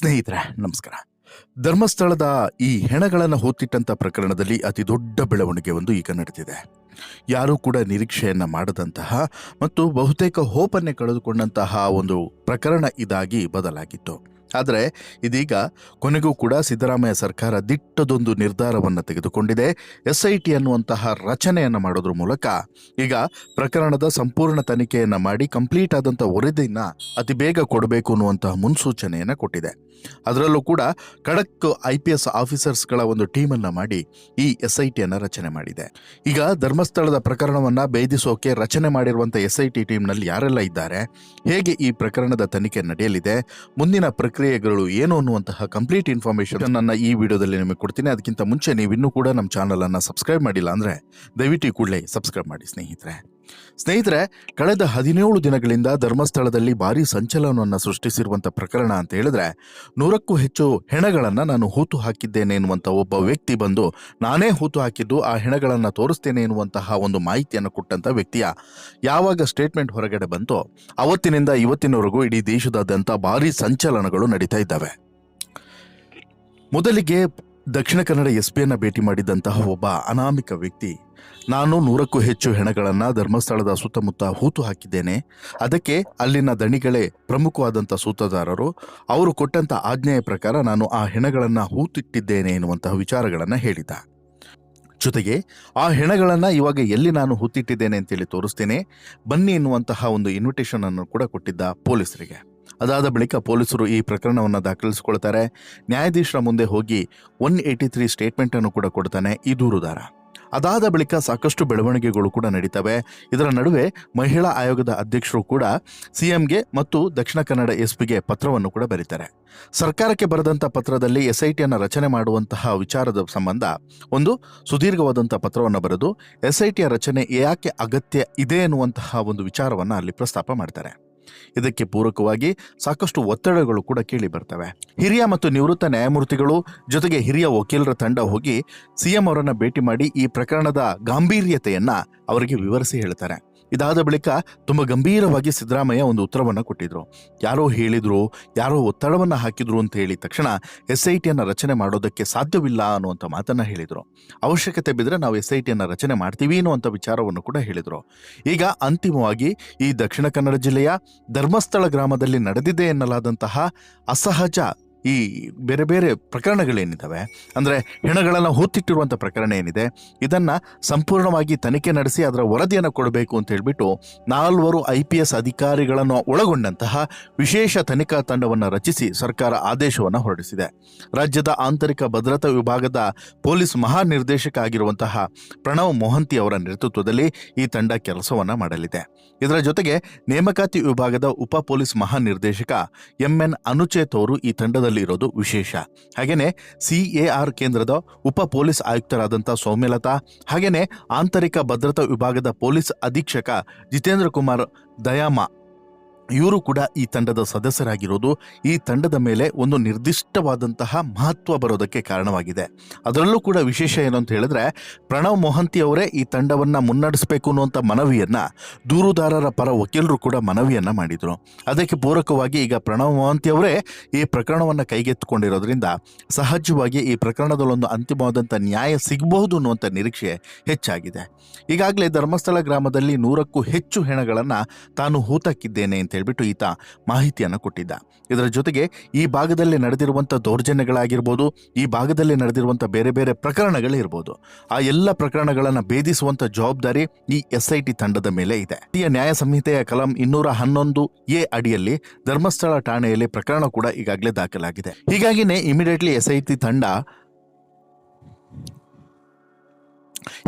ಸ್ನೇಹಿತರೆ, ನಮಸ್ಕಾರ. ಧರ್ಮಸ್ಥಳದ ಈ ಹೆಣಗಳನ್ನು ಹೊತ್ತಿಟ್ಟಂತ ಪ್ರಕರಣದಲ್ಲಿ ಅತಿ ದೊಡ್ಡ ಬೆಳವಣಿಗೆ ಒಂದು ಈಗ ನಡೆದಿದೆ ಯಾರೂ ಕೂಡ ನಿರೀಕ್ಷೆಯನ್ನು ಮಾಡದಂತಹ ಮತ್ತು ಬಹುತೇಕ ಹೋಪನ್ನೇ ಕಳೆದುಕೊಂಡಂತಹ ಒಂದು ಪ್ರಕರಣ ಇದಾಗಿ ಬದಲಾಗಿತ್ತು. ಆದರೆ ಇದೀಗ ಕೊನೆಗೂ ಕೂಡ ಸಿದ್ದರಾಮಯ್ಯ ಸರ್ಕಾರ ದಿಟ್ಟದೊಂದು ನಿರ್ಧಾರವನ್ನು ತೆಗೆದುಕೊಂಡಿದೆ. ಎಸ್ ಟಿ ಅನ್ನುವಂತಹ ರಚನೆಯನ್ನು ಮಾಡೋದ್ರ ಮೂಲಕ ಈಗ ಪ್ರಕರಣದ ಸಂಪೂರ್ಣ ತನಿಖೆಯನ್ನು ಮಾಡಿ ಕಂಪ್ಲೀಟ್ ಆದಂಥ ವರದಿಯನ್ನು ಅತಿ ಬೇಗ ಕೊಡಬೇಕು ಅನ್ನುವಂತಹ ಮುನ್ಸೂಚನೆಯನ್ನು ಕೊಟ್ಟಿದೆ. ಅದರಲ್ಲೂ ಕೂಡ ಖಡಕ್ ಐ ಪಿ ಎಸ್ ಆಫೀಸರ್ಸ್ಗಳ ಒಂದು ಟೀಮನ್ನು ಮಾಡಿ ಈ ಎಸ್ ಐ ಟಿಯನ್ನು ರಚನೆ ಮಾಡಿದೆ. ಈಗ ಧರ್ಮಸ್ಥಳದ ಪ್ರಕರಣವನ್ನ ಭೇದಿಸೋಕೆ ರಚನೆ ಮಾಡಿರುವಂಥ ಎಸ್ ಐ ಟಿ ಟೀಮ್ನಲ್ಲಿ ಯಾರೆಲ್ಲ ಇದ್ದಾರೆ? ಹೇಗೆ ಈ ಪ್ರಕರಣದ ತನಿಖೆ ನಡೆಯಲಿದೆ? ಮುಂದಿನ ಪ್ರಕ್ರಿಯೆಗಳು ಏನು ಅನ್ನುವಂತಹ ಕಂಪ್ಲೀಟ್ ಇನ್ಫಾರ್ಮೇಶನ್ ನನ್ನ ಈ ವಿಡಿಯೋದಲ್ಲಿ ನಿಮಗೆ ಕೊಡ್ತೀನಿ. ಅದಕ್ಕಿಂತ ಮುಂಚೆ ನೀವು ಇನ್ನೂ ಕೂಡ ನಮ್ಮ ಚಾನಲನ್ನು ಸಬ್ಸ್ಕ್ರೈಬ್ ಮಾಡಿಲ್ಲ ಅಂದ್ರೆ ದಯವಿಟ್ಟು ಕೂಡಲೇ ಸಬ್ಸ್ಕ್ರೈಬ್ ಮಾಡಿ ಸ್ನೇಹಿತರೆ. ಸ್ನೇಹಿತರೆ, ಕಳೆದ ಹದಿನೇಳು ದಿನಗಳಿಂದ ಧರ್ಮಸ್ಥಳದಲ್ಲಿ ಭಾರಿ ಸಂಚಲನವನ್ನು ಸೃಷ್ಟಿಸಿರುವಂಥ ಪ್ರಕರಣ ಅಂತ ಹೇಳಿದ್ರೆ, ನೂರಕ್ಕೂ ಹೆಚ್ಚು ಹೆಣಗಳನ್ನು ನಾನು ಹೂತು ಹಾಕಿದ್ದೇನೆ ಎನ್ನುವಂಥ ಒಬ್ಬ ವ್ಯಕ್ತಿ ಬಂದು, ನಾನೇ ಹೂತು ಹಾಕಿದ್ದು ಆ ಹೆಣಗಳನ್ನು ತೋರಿಸ್ತೇನೆ ಎನ್ನುವಂತಹ ಒಂದು ಮಾಹಿತಿಯನ್ನು ಕೊಟ್ಟಂಥ ವ್ಯಕ್ತಿಯ ಯಾವಾಗ ಸ್ಟೇಟ್ಮೆಂಟ್ ಹೊರಗಡೆ ಬಂತೋ, ಅವತ್ತಿನಿಂದ ಇವತ್ತಿನವರೆಗೂ ಇಡೀ ದೇಶದಾದ್ಯಂತ ಭಾರಿ ಸಂಚಲನಗಳು ನಡೀತಾ ಇದ್ದಾವೆ. ಮೊದಲಿಗೆ ದಕ್ಷಿಣ ಕನ್ನಡ ಎಸ್ ಪಿಯನ್ನು ಭೇಟಿ ಮಾಡಿದಂತಹ ಒಬ್ಬ ಅನಾಮಿಕ ವ್ಯಕ್ತಿ ನಾನು ನೂರಕ್ಕೂ ಹೆಚ್ಚು ಹೆಣಗಳನ್ನು ಧರ್ಮಸ್ಥಳದ ಸುತ್ತಮುತ್ತ ಹೂತು ಹಾಕಿದ್ದೇನೆ. ಅದಕ್ಕೆ ಅಲ್ಲಿನ ದಣಿಗಳೇ ಪ್ರಮುಖವಾದಂಥ ಸೂತದಾರರು ಅವರು ಕೊಟ್ಟಂಥ ಆಜ್ಞೆಯ ಪ್ರಕಾರ ನಾನು ಆ ಹೆಣಗಳನ್ನು ಹೂತಿಟ್ಟಿದ್ದೇನೆ ಎನ್ನುವಂತಹ ವಿಚಾರಗಳನ್ನು ಹೇಳಿದ. ಜೊತೆಗೆ, ಆ ಹೆಣಗಳನ್ನು ಇವಾಗ ಎಲ್ಲಿ ನಾನು ಹೂತಿಟ್ಟಿದ್ದೇನೆ ಅಂತೇಳಿ ತೋರಿಸ್ತೇನೆ, ಬನ್ನಿ ಎನ್ನುವಂತಹ ಒಂದು ಇನ್ವಿಟೇಷನ್ ಅನ್ನು ಕೂಡ ಕೊಟ್ಟಿದ್ದ ಪೊಲೀಸರಿಗೆ. ಅದಾದ ಬಳಿಕ ಪೊಲೀಸರು ಈ ಪ್ರಕರಣವನ್ನು ದಾಖಲಿಸಿಕೊಳ್ತಾರೆ. ನ್ಯಾಯಾಧೀಶರ ಮುಂದೆ ಹೋಗಿ ಒನ್ ಏಯ್ಟಿ ತ್ರೀ ಸ್ಟೇಟ್ಮೆಂಟ್ ಅನ್ನು ಕೂಡ ಕೊಡ್ತಾನೆ ಈ ದೂರುದಾರ. ಅದಾದ ಬಳಿಕ ಸಾಕಷ್ಟು ಬೆಳವಣಿಗೆಗಳು ಕೂಡ ನಡೀತವೆ. ಇದರ ನಡುವೆ ಮಹಿಳಾ ಆಯೋಗದ ಅಧ್ಯಕ್ಷರು ಕೂಡ ಸಿಎಂಗೆ ಮತ್ತು ದಕ್ಷಿಣ ಕನ್ನಡ ಎಸ್ ಪಿಗೆ ಪತ್ರವನ್ನು ಕೂಡ ಬರೀತಾರೆ. ಸರ್ಕಾರಕ್ಕೆ ಬರೆದಂಥ ಪತ್ರದಲ್ಲಿ ಎಸ್ ಐ ರಚನೆ ಮಾಡುವಂತಹ ವಿಚಾರದ ಸಂಬಂಧ ಒಂದು ಸುದೀರ್ಘವಾದಂಥ ಪತ್ರವನ್ನು ಬರೆದು ಎಸ್ ರಚನೆ ಯಾಕೆ ಅಗತ್ಯ ಇದೆ ಎನ್ನುವಂತಹ ಒಂದು ವಿಚಾರವನ್ನು ಅಲ್ಲಿ ಪ್ರಸ್ತಾಪ ಮಾಡ್ತಾರೆ. ಇದಕ್ಕೆ ಪೂರಕವಾಗಿ ಸಾಕಷ್ಟು ಒತ್ತಡಗಳು ಕೂಡ ಕೇಳಿ ಬರ್ತವೆ. ಹಿರಿಯ ಮತ್ತು ನಿವೃತ್ತ ನ್ಯಾಯಮೂರ್ತಿಗಳು ಜೊತೆಗೆ ಹಿರಿಯ ವಕೀಲರ ತಂಡ ಹೋಗಿ ಸಿಎಂ ಅವರನ್ನ ಭೇಟಿ ಮಾಡಿ ಈ ಪ್ರಕರಣದ ಗಾಂಭೀರ್ಯತೆಯನ್ನ ಅವರಿಗೆ ವಿವರಿಸಿ ಹೇಳ್ತಾರೆ. ಇದಾದ ಬಳಿಕ ತುಂಬ ಗಂಭೀರವಾಗಿ ಸಿದ್ದರಾಮಯ್ಯ ಒಂದು ಉತ್ತರವನ್ನು ಕೊಟ್ಟಿದ್ರು. ಯಾರೋ ಹೇಳಿದ್ರು, ಯಾರೋ ಒತ್ತಡವನ್ನು ಹಾಕಿದ್ರು ಅಂತ ಹೇಳಿದ ತಕ್ಷಣ ಎಸ್ ಐ ಟಿಯನ್ನು ರಚನೆ ಮಾಡೋದಕ್ಕೆ ಸಾಧ್ಯವಿಲ್ಲ ಅನ್ನುವಂಥ ಮಾತನ್ನ ಹೇಳಿದರು. ಅವಶ್ಯಕತೆ ಬಿದ್ದರೆ ನಾವು ಎಸ್ ಐ ಟಿಯನ್ನು ರಚನೆ ಮಾಡ್ತೀವಿ ಅನ್ನುವಂಥ ವಿಚಾರವನ್ನು ಕೂಡ ಹೇಳಿದರು. ಈಗ ಅಂತಿಮವಾಗಿ ಈ ದಕ್ಷಿಣ ಕನ್ನಡ ಜಿಲ್ಲೆಯ ಧರ್ಮಸ್ಥಳ ಗ್ರಾಮದಲ್ಲಿ ನಡೆದಿದೆ ಎನ್ನಲಾದಂತಹ ಅಸಹಜ ಈ ಬೇರೆ ಬೇರೆ ಪ್ರಕರಣಗಳೇನಿದ್ದಾವೆ? ಅಂದರೆ ಹೆಣಗಳನ್ನು ಹೊತ್ತಿಟ್ಟಿರುವಂಥ ಪ್ರಕರಣ ಏನಿದೆ? ಇದನ್ನು ಸಂಪೂರ್ಣವಾಗಿ ತನಿಖೆ ನಡೆಸಿ ಅದರ ವರದಿಯನ್ನು ಕೊಡಬೇಕು ಅಂತ ಹೇಳಿಬಿಟ್ಟು ನಾಲ್ವರು ಐ ಪಿ ಎಸ್ ಅಧಿಕಾರಿಗಳನ್ನು ಒಳಗೊಂಡಂತಹ ವಿಶೇಷ ತನಿಖಾ ತಂಡವನ್ನು ರಚಿಸಿ ಸರ್ಕಾರ ಆದೇಶವನ್ನು ಹೊರಡಿಸಿದೆ. ರಾಜ್ಯದ ಆಂತರಿಕ ಭದ್ರತಾ ವಿಭಾಗದ ಪೊಲೀಸ್ ಮಹಾನಿರ್ದೇಶಕ ಆಗಿರುವಂತಹ ಪ್ರಣವ್ ಮೊಹಂತಿ ಅವರ ನೇತೃತ್ವದಲ್ಲಿ ಈ ತಂಡ ಕೆಲಸವನ್ನು ಮಾಡಲಿದೆ. ಇದರ ಜೊತೆಗೆ ನೇಮಕಾತಿ ವಿಭಾಗದ ಉಪ ಪೊಲೀಸ್ ಮಹಾನಿರ್ದೇಶಕ ಎಂ ಎನ್ ಅನುಚೇತ್ ಅವರು ಈ ತಂಡದಲ್ಲಿ ಇರೋದು ವಿಶೇಷ. ಹಾಗೇನೆ ಆರ್ ಕೇಂದ್ರದ ಉಪ ಪೊಲೀಸ್ ಆಯುಕ್ತರಾದಂಥ ಸೌಮ್ಯಲತಾ, ಹಾಗೇನೆ ಆಂತರಿಕ ಭದ್ರತಾ ವಿಭಾಗದ ಪೊಲೀಸ್ ಅಧೀಕ್ಷಕ ಜಿತೇಂದ್ರ ಕುಮಾರ್ ದಯಾಮ ಇವರು ಕೂಡ ಈ ತಂಡದ ಸದಸ್ಯರಾಗಿರೋದು ಈ ತಂಡದ ಮೇಲೆ ಒಂದು ನಿರ್ದಿಷ್ಟವಾದಂತಹ ಮಹತ್ವ ಬರೋದಕ್ಕೆ ಕಾರಣವಾಗಿದೆ. ಅದರಲ್ಲೂ ಕೂಡ ವಿಶೇಷ ಏನು ಅಂತ ಹೇಳಿದ್ರೆ, ಪ್ರಣವ್ ಮೊಹಂತಿ ಅವರೇ ಈ ತಂಡವನ್ನ ಮುನ್ನಡೆಸಬೇಕು ಅನ್ನುವಂಥ ಮನವಿಯನ್ನ ದೂರುದಾರರ ಪರ ವಕೀಲರು ಕೂಡ ಮನವಿಯನ್ನ ಮಾಡಿದ್ರು. ಅದಕ್ಕೆ ಪೂರಕವಾಗಿ ಈಗ ಪ್ರಣವ್ ಮೊಹಂತಿ ಅವರೇ ಈ ಪ್ರಕರಣವನ್ನು ಕೈಗೆತ್ತಿಕೊಂಡಿರೋದ್ರಿಂದ ಸಹಜವಾಗಿ ಈ ಪ್ರಕರಣದಲ್ಲೊಂದು ಅಂತಿಮವಾದಂಥ ನ್ಯಾಯ ಸಿಗಬಹುದು ಅನ್ನುವಂಥ ನಿರೀಕ್ಷೆ ಹೆಚ್ಚಾಗಿದೆ. ಈಗಾಗಲೇ ಧರ್ಮಸ್ಥಳ ಗ್ರಾಮದಲ್ಲಿ ನೂರಕ್ಕೂ ಹೆಚ್ಚು ಹೆಣಗಳನ್ನು ತಾನು ಹೂತಕ್ಕಿದ್ದೇನೆ ಅಂತ ಹೇಳ್ಬಿಟ್ಟು ಈತ ಮಾಹಿತಿಯನ್ನು ಕೊಟ್ಟಿದ್ದ. ಇದರ ಜೊತೆಗೆ ಈ ಭಾಗದಲ್ಲಿ ನಡೆದಿರುವಂಥ ದೌರ್ಜನ್ಯಗಳಾಗಿರ್ಬೋದು, ಈ ಭಾಗದಲ್ಲಿ ನಡೆದಿರುವಂಥ ಬೇರೆ ಬೇರೆ ಪ್ರಕರಣಗಳಿರ್ಬೋದು, ಆ ಎಲ್ಲ ಪ್ರಕರಣಗಳನ್ನು ಭೇದಿಸುವಂಥ ಜವಾಬ್ದಾರಿ ಈ ಎಸ್ ಐ ಟಿ ತಂಡದ ಮೇಲೆ ಇದೆ. ಈ ನ್ಯಾಯ ಸಂಹಿತೆಯ ಕಲಂ ಇನ್ನೂರ ಹನ್ನೊಂದು ಎ ಅಡಿಯಲ್ಲಿ ಧರ್ಮಸ್ಥಳ ಠಾಣೆಯಲ್ಲಿ ಪ್ರಕರಣ ಕೂಡ ಈಗಾಗಲೇ ದಾಖಲಾಗಿದೆ. ಹೀಗಾಗಿನೇ ಇಮಿಡಿಯೇಟ್ಲಿ ಎಸ್ ಐ ಟಿ ತಂಡ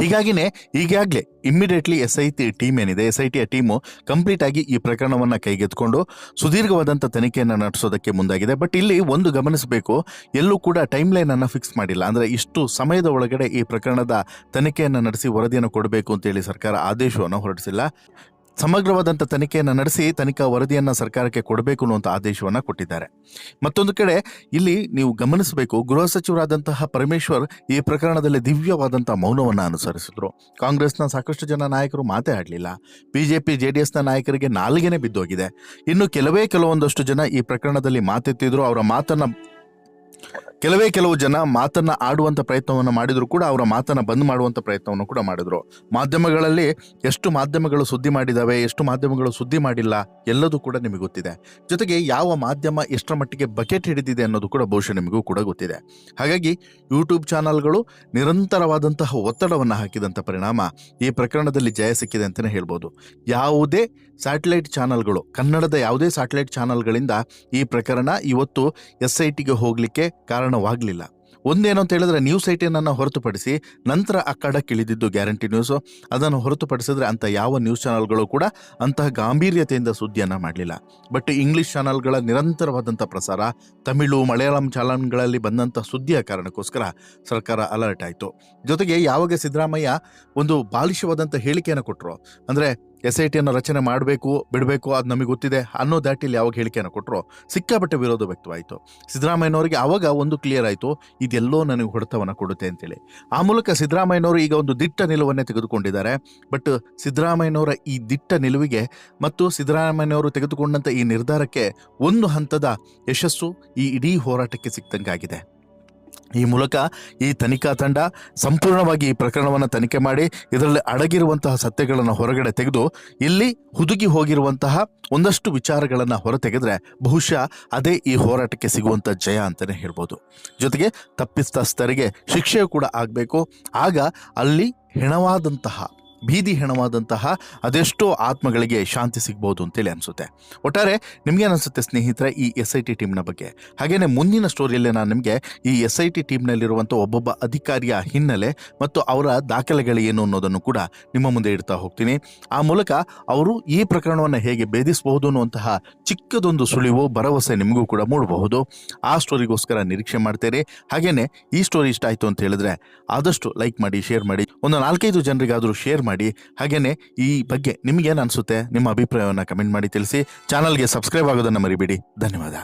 ಹೀಗಾಗಿನೇ ಈಗಾಗಲೇ immediately S I T team ಏನಿದೆ ಎಸ್ ಐ ಟಿಯ ಟೀಮು ಕಂಪ್ಲೀಟ್ ಆಗಿ ಈ ಪ್ರಕರಣವನ್ನು ಕೈಗೆತ್ತಿಕೊಂಡು ಸುದೀರ್ಘವಾದಂಥ ತನಿಖೆಯನ್ನು ನಡೆಸೋದಕ್ಕೆ ಮುಂದಾಗಿದೆ. ಬಟ್ ಇಲ್ಲಿ ಒಂದು ಗಮನಿಸಬೇಕು, ಎಲ್ಲೂ ಕೂಡ ಟೈಮ್ ಲೈನ್ ಅನ್ನು ಫಿಕ್ಸ್ ಮಾಡಿಲ್ಲ. ಅಂದರೆ ಇಷ್ಟು ಸಮಯದ ಒಳಗಡೆ ಈ ಪ್ರಕರಣದ ತನಿಖೆಯನ್ನು ನಡೆಸಿ ವರದಿಯನ್ನು ಕೊಡಬೇಕು ಅಂತೇಳಿ ಸರ್ಕಾರ ಆದೇಶವನ್ನು ಹೊರಡಿಸಿಲ್ಲ. ಸಮಗ್ರವಾದಂಥ ತನಿಖೆಯನ್ನು ನಡೆಸಿ ತನಿಖಾ ವರದಿಯನ್ನು ಸರ್ಕಾರಕ್ಕೆ ಕೊಡಬೇಕು ಅನ್ನುವಂಥ ಆದೇಶವನ್ನು ಕೊಟ್ಟಿದ್ದಾರೆ. ಮತ್ತೊಂದು ಕಡೆ ಇಲ್ಲಿ ನೀವು ಗಮನಿಸಬೇಕು, ಗೃಹ ಸಚಿವರಾದಂತಹ ಪರಮೇಶ್ವರ್ ಈ ಪ್ರಕರಣದಲ್ಲಿ ದಿವ್ಯವಾದಂಥ ಮೌನವನ್ನು ಅನುಸರಿಸಿದ್ರು. ಕಾಂಗ್ರೆಸ್ನ ಸಾಕಷ್ಟು ಜನ ನಾಯಕರು ಮಾತೇ ಆಡಲಿಲ್ಲ. ಬಿಜೆಪಿ ಜೆ ಡಿ ಎಸ್ನ ನಾಯಕರಿಗೆ ನಾಲಿಗೆನೇ ಬಿದ್ದೋಗಿದೆ. ಇನ್ನು ಕೆಲವೇ ಕೆಲವೊಂದಷ್ಟು ಜನ ಈ ಪ್ರಕರಣದಲ್ಲಿ ಮಾತೆತ್ತಿದ್ರು, ಅವರ ಮಾತನ್ನ ಕೆಲವೇ ಕೆಲವು ಜನ ಮಾತನ್ನ ಆಡುವಂತ ಪ್ರಯತ್ನವನ್ನು ಮಾಡಿದ್ರು ಕೂಡ ಅವರ ಮಾತನ್ನ ಬಂದ್ ಮಾಡುವಂತ ಪ್ರಯತ್ನವನ್ನು ಕೂಡ ಮಾಡಿದ್ರು. ಮಾಧ್ಯಮಗಳಲ್ಲಿ ಎಷ್ಟು ಮಾಧ್ಯಮಗಳು ಸುದ್ದಿ ಮಾಡಿದಾವೆ, ಎಷ್ಟು ಮಾಧ್ಯಮಗಳು ಸುದ್ದಿ ಮಾಡಿಲ್ಲ ಎಲ್ಲದೂ ಕೂಡ ನಿಮಗೆ ಗೊತ್ತಿದೆ. ಜೊತೆಗೆ ಯಾವ ಮಾಧ್ಯಮ ಎಷ್ಟರ ಮಟ್ಟಿಗೆ ಬಕೆಟ್ ಹಿಡಿದಿದೆ ಅನ್ನೋದು ಕೂಡ ಬಹುಶಃ ನಿಮಗೂ ಕೂಡ ಗೊತ್ತಿದೆ. ಹಾಗಾಗಿ ಯೂಟ್ಯೂಬ್ ಚಾನಲ್ಗಳು ನಿರಂತರವಾದಂತಹ ಒತ್ತಡವನ್ನು ಹಾಕಿದಂಥ ಪರಿಣಾಮ ಈ ಪ್ರಕರಣದಲ್ಲಿ ಜಯ ಸಿಕ್ಕಿದೆ ಅಂತಲೇ ಹೇಳ್ಬೋದು. ಯಾವುದೇ ಸ್ಯಾಟಲೈಟ್ ಚಾನಲ್ಗಳು, ಕನ್ನಡದ ಯಾವುದೇ ಸ್ಯಾಟಲೈಟ್ ಚಾನಲ್ಗಳಿಂದ ಈ ಪ್ರಕರಣ ಇವತ್ತು ಎಸ್ ಐ ಟಿಗೆ ಹೋಗಲಿಕ್ಕೆ ಕಾರಣವಾಗಲಿಲ್ಲ. ಒಂದೇನು ಅಂತ ಹೇಳಿದ್ರೆ ನ್ಯೂಸ್ ಐಟೇನನ್ನು ಹೊರತುಪಡಿಸಿ ನಂತರ ಅಕ್ಕಡಕ್ಕಿಳಿದಿದ್ದು ಗ್ಯಾರಂಟಿ ನ್ಯೂಸು ಅದನ್ನು ಹೊರತುಪಡಿಸಿದ್ರೆ ಅಂಥ ಯಾವ ನ್ಯೂಸ್ ಚಾನಲ್ಗಳು ಕೂಡ ಅಂತಹ ಗಾಂಭೀರ್ಯತೆಯಿಂದ ಸುದ್ದಿಯನ್ನು ಮಾಡಲಿಲ್ಲ. ಬಟ್ ಇಂಗ್ಲಿಷ್ ಚಾನಲ್ಗಳ ನಿರಂತರವಾದಂಥ ಪ್ರಸಾರ, ತಮಿಳು, ಮಲಯಾಳಂ ಚಾನಲ್ಗಳಲ್ಲಿ ಬಂದಂಥ ಸುದ್ದಿಯ ಕಾರಣಕ್ಕೋಸ್ಕರ ಸರ್ಕಾರ ಅಲರ್ಟ್ ಆಯಿತು. ಜೊತೆಗೆ ಯಾವಾಗ ಸಿದ್ದರಾಮಯ್ಯ ಒಂದು ಬಾಲಿಶವಾದಂಥ ಹೇಳಿಕೆಯನ್ನು ಕೊಟ್ಟರು ಅಂದರೆ ಎಸ್ ಐ ಟಿಯನ್ನು ರಚನೆ ಮಾಡಬೇಕು, ಬಿಡಬೇಕು ಅದು ನಮಗೆ ಗೊತ್ತಿದೆ ಅನ್ನೋ ದಾಟಿಲಿ ಯಾವಾಗ ಹೇಳಿಕೆಯನ್ನು ಕೊಟ್ಟರು ಸಿಕ್ಕಾಪಟ್ಟೆ ವಿರೋಧ ವ್ಯಕ್ತವಾಯಿತು. ಸಿದ್ದರಾಮಯ್ಯನವರಿಗೆ ಆವಾಗ ಒಂದು ಕ್ಲಿಯರ್ ಆಯಿತು, ಇದೆಲ್ಲೋ ನನಗೆ ಹೊಡೆತವನ್ನು ಕೊಡುತ್ತೆ ಅಂತೇಳಿ. ಆ ಮೂಲಕ ಸಿದ್ದರಾಮಯ್ಯನವರು ಈಗ ಒಂದು ದಿಟ್ಟ ನಿಲುವನ್ನೇ ತೆಗೆದುಕೊಂಡಿದ್ದಾರೆ. ಬಟ್ ಸಿದ್ದರಾಮಯ್ಯನವರ ಈ ದಿಟ್ಟ ನಿಲುವಿಗೆ ಮತ್ತು ಸಿದ್ದರಾಮಯ್ಯನವರು ತೆಗೆದುಕೊಂಡಂಥ ಈ ನಿರ್ಧಾರಕ್ಕೆ ಒಂದು ಹಂತದ ಯಶಸ್ಸು ಈ ಇಡೀ ಹೋರಾಟಕ್ಕೆ ಸಿಕ್ತಂಗಾಗಿದೆ ಈ ಮೂಲಕ ಈ ತನಿಖಾ ತಂಡ ಸಂಪೂರ್ಣವಾಗಿ ಈ ಪ್ರಕರಣವನ್ನು ತನಿಖೆ ಮಾಡಿ ಇದರಲ್ಲಿ ಅಡಗಿರುವಂತಹ ಸತ್ಯಗಳನ್ನು ಹೊರಗಡೆ ತೆಗೆದು ಇಲ್ಲಿ ಹುದುಗಿ ಹೋಗಿರುವಂತಹ ಒಂದಷ್ಟು ವಿಚಾರಗಳನ್ನು ಹೊರತೆಗೆದ್ರೆ ಬಹುಶಃ ಅದೇ ಈ ಹೋರಾಟಕ್ಕೆ ಸಿಗುವಂಥ ಜಯ ಅಂತಲೇ ಹೇಳ್ಬೋದು. ಜೊತೆಗೆ ತಪ್ಪಿಸ್ತಸ್ಥರಿಗೆ ಶಿಕ್ಷೆಯೂ ಕೂಡ ಆಗಬೇಕು. ಆಗ ಅಲ್ಲಿ ಹೆಣವಾದಂತಹ ಬೀದಿ ಹೆಣವಾದಂತಹ ಅದೆಷ್ಟೋ ಆತ್ಮಗಳಿಗೆ ಶಾಂತಿ ಸಿಗ್ಬೋದು ಅಂತೇಳಿ ಅನಿಸುತ್ತೆ. ಒಟ್ಟಾರೆ ನಿಮಗೆ ಅನಿಸುತ್ತೆ ಸ್ನೇಹಿತರೆ ಈ ಎಸ್ ಐ ಟಿ ಟೀಮ್ನ ಬಗ್ಗೆ. ಹಾಗೆಯೇ ಮುಂದಿನ ಸ್ಟೋರಿಯಲ್ಲಿ ನಾನು ನಿಮಗೆ ಈ ಎಸ್ ಐ ಟಿ ಟೀಮ್ನಲ್ಲಿರುವಂಥ ಒಬ್ಬೊಬ್ಬ ಅಧಿಕಾರಿಯ ಹಿನ್ನೆಲೆ ಮತ್ತು ಅವರ ದಾಖಲೆಗಳು ಏನು ಅನ್ನೋದನ್ನು ಕೂಡ ನಿಮ್ಮ ಮುಂದೆ ಇಡ್ತಾ ಹೋಗ್ತೀನಿ. ಆ ಮೂಲಕ ಅವರು ಈ ಪ್ರಕರಣವನ್ನು ಹೇಗೆ ಭೇದಿಸಬಹುದು ಅನ್ನುವಂತಹ ಚಿಕ್ಕದೊಂದು ಸುಳಿವು, ಭರವಸೆ ನಿಮಗೂ ಕೂಡ ಮೂಡಬಹುದು. ಆ ಸ್ಟೋರಿಗೋಸ್ಕರ ನಿರೀಕ್ಷೆ ಮಾಡ್ತೇನೆ. ಹಾಗೆಯೇ ಈ ಸ್ಟೋರಿ ಇಷ್ಟ ಆಯಿತು ಅಂತ ಹೇಳಿದ್ರೆ ಆದಷ್ಟು ಲೈಕ್ ಮಾಡಿ ಶೇರ್ ಮಾಡಿ. ಒಂದು ನಾಲ್ಕೈದು ಜನರಿಗಾದರೂ ಶೇರ್ ಮಾಡಿ. ಹಾಗೇನೆ ಈ ಬಗ್ಗೆ ನಿಮಗೇನು ಅನಿಸುತ್ತೆ, ನಿಮ್ಮ ಅಭಿಪ್ರಾಯವನ್ನು ಕಮೆಂಟ್ ಮಾಡಿ ತಿಳಿಸಿ. ಚಾನಲ್ಗೆ ಸಬ್ಸ್ಕ್ರೈಬ್ ಆಗೋದನ್ನು ಮರಿಬೇಡಿ. ಧನ್ಯವಾದ.